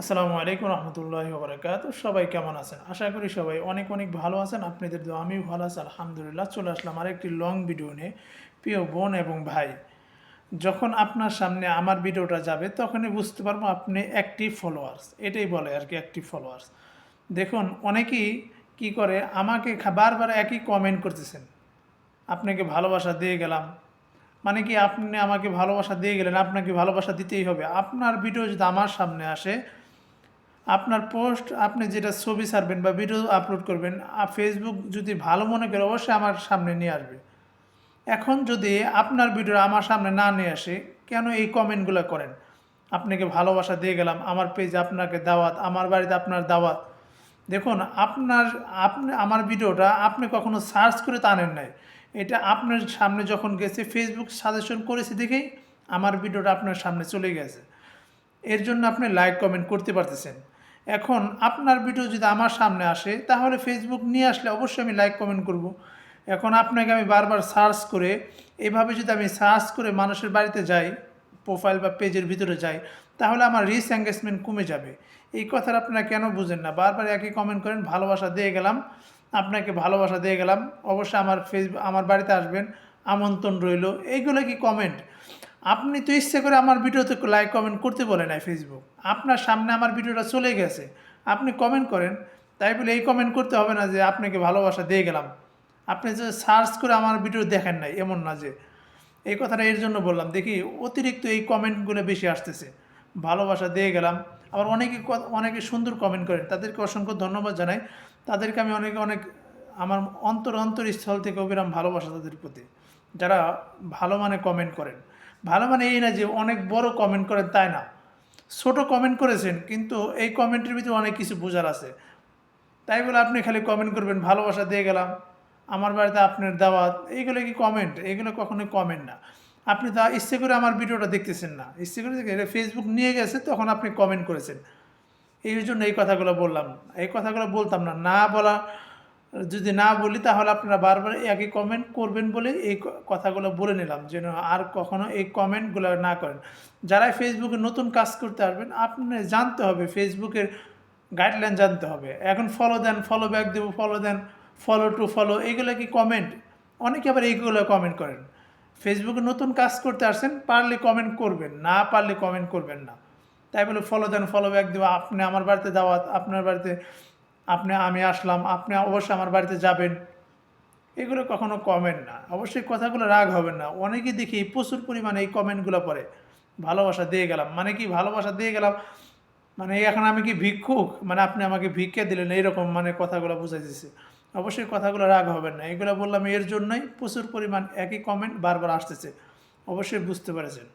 আসসালামু আলাইকুম রহমতুল্লাহ বরকাত সবাই কেমন আছেন? আশা করি সবাই অনেক অনেক ভালো আছেন। আপনাদের তো আমিও ভালো আছি, আলহামদুলিল্লাহ। চলে আসলাম আরেকটি লং ভিডিও নিয়ে। প্রিয় বোন এবং ভাই, যখন আপনার সামনে আমার ভিডিওটা যাবে, তখনই বুঝতে পারব আপনি অ্যাক্টিভ ফলোয়ার্স এটাই বলে আর কি অ্যাক্টিভ ফলোয়ার্স দেখুন, অনেকেই কি করে, আমাকে বারবার একই কমেন্ট করতেছেন। আপনাকে ভালোবাসা দিয়ে গেলাম। মানে কি, আপনি আমাকে ভালোবাসা দিয়ে গেলেন, আপনাকে ভালোবাসা দিতেই হবে। আপনার ভিডিও যদি আমার সামনে আসে আপনার পোস্ট, আপনি যেটা ছবি ছাড়বেন বা ভিডিও আপলোড করবেন ফেসবুক যদি ভালো মনে করে, অবশ্যই আমার সামনে নিয়ে আসবে। এখন যদি আপনার ভিডিও আমার সামনে না নিয়ে আসে, কেন এই কমেন্টগুলো করেন? আপনাকে ভালোবাসা দিয়ে গেলাম, আমার পেজ আপনাকে দাওয়াত, আমার বাড়িতে আপনার দাওয়াত। দেখুন, আপনার, আপনি, আমার ভিডিওটা আপনি কখনো সার্চ করে তা আনেন নাই। এটা আপনার সামনে যখন গেছে ফেসবুক সাজেশন করেছে দেখেই আমার ভিডিওটা আপনার সামনে চলে গেছে। এর জন্য আপনি লাইক কমেন্ট করতে পারতেছেন। এখন আপনার ভিডিও যদি আমার সামনে আসে, তাহলে ফেসবুক নিয়ে আসলে অবশ্যই আমি লাইক কমেন্ট করব। এখন আপনাকে আমি বারবার সার্চ করে, এভাবে যদি আমি সার্চ করে মানুষের বাড়িতে যাই প্রোফাইল বা পেজের ভিতরে যাই, তাহলে আমার রিস এঙ্গেজমেন্ট কমে যাবে। এই কথাটা আপনারা কেন বুঝেন না? বারবার একই কমেন্ট করেন, ভালোবাসা দিয়ে গেলাম, আপনাকে ভালোবাসা দিয়ে গেলাম, অবশ্যই আমার ফেসবুক আমার বাড়িতে আসবেন, আমন্ত্রণ রইল। এইগুলো কি কমেন্ট আপনি তো ইচ্ছে করে আমার ভিডিওতে লাইক কমেন্ট করতে বলে নাই ফেসবুক আপনার সামনে আমার ভিডিওটা চলে গেছে। আপনি কমেন্ট করেন। তাই বলে এই কমেন্ট করতে হবে না যে আপনাকে ভালোবাসা দিয়ে গেলাম। আপনি যে সার্চ করে আমার ভিডিও দেখেন নাই, এমন না যে। এই কথাটা এর জন্য বললাম। দেখি অতিরিক্ত এই কমেন্টগুলো বেশি আসতেছে। ভালোবাসা দিয়ে গেলাম। আবার অনেকে অনেকে সুন্দর কমেন্ট করেন। তাদেরকে অসংখ্য ধন্যবাদ জানাই। তাদেরকে আমি অনেক অনেক, আমার অন্তর অন্তরস্থল থেকে অবিরাম ভালোবাসা তাদের প্রতি। যারা ভালো মানে কমেন্ট করেন। ভালো মানে এই না যে অনেক বড় কমেন্ট করেন তাই না? ছোট কমেন্ট করেছেন, কিন্তু এই কমেন্টের ভিতরে অনেক কিছু বোঝার আছে। তাই বলে আপনি খালি কমেন্ট করবেন, ভালোবাসা দিয়ে গেলাম, আমার বাড়িতে আপনার দাওয়াত, এইগুলো কি কমেন্ট এইগুলো কখনোই কমেন্ট না। আপনি তা ইচ্ছে করে আমার ভিডিওটা দেখতেছেন না। ইচ্ছে করে দেখে ফেসবুক নিয়ে গেছে, তখন আপনি কমেন্ট করেছেন। এই জন্য এই কথাগুলো বললাম, এই কথাগুলো বলতাম না না বলা যদি না বলি, তাহলে আপনারা বারবার একই কমেন্ট করবেন বলে এই কথাগুলো বলে নিলাম, যেন আর কখনো এই কমেন্টগুলো না করেন। যারা ফেসবুকে নতুন কাজ করতে আসবেন আপনি জানতে হবে ফেসবুকের গাইডলাইন জানতে হবে। এখন ফলো দেন ফলো ব্যাক দেবো ফলো দেন ফলো টু ফলো এইগুলো কি কমেন্ট অনেকে আবার এইগুলো কমেন্ট করেন। ফেসবুকে নতুন কাজ করতে আসছেন পারলে কমেন্ট করবেন, না পারলে কমেন্ট করবেন না। তাই বলে ফলো দেন ফলো ব্যাক দেবো, আপনি আমার বাড়িতে দাওয়াত, আপনার বাড়িতে আপনি, আমি আসলাম, আপনি অবশ্যই আমার বাড়িতে যাবেন। এগুলো কখনো কমেন্ট না। অবশ্যই কথাগুলো রাগ হবেন না। অনেকেই দেখি প্রচুর পরিমাণে এই কমেন্টগুলো পড়ে। ভালোবাসা দিয়ে গেলাম। মানে কি ভালোবাসা দিয়ে গেলাম? মানে এখন আমি কি ভিক্ষুক? মানে আপনি আমাকে ভিক্ষে দিলেন, এইরকম মানে কথাগুলো বুঝাই দিচ্ছে অবশ্যই কথাগুলো রাগ হবেন না। এগুলো বললাম এর জন্যই প্রচুর পরিমাণ একই কমেন্ট বারবার আসতেছে। অবশ্যই বুঝতে পেরেছেন।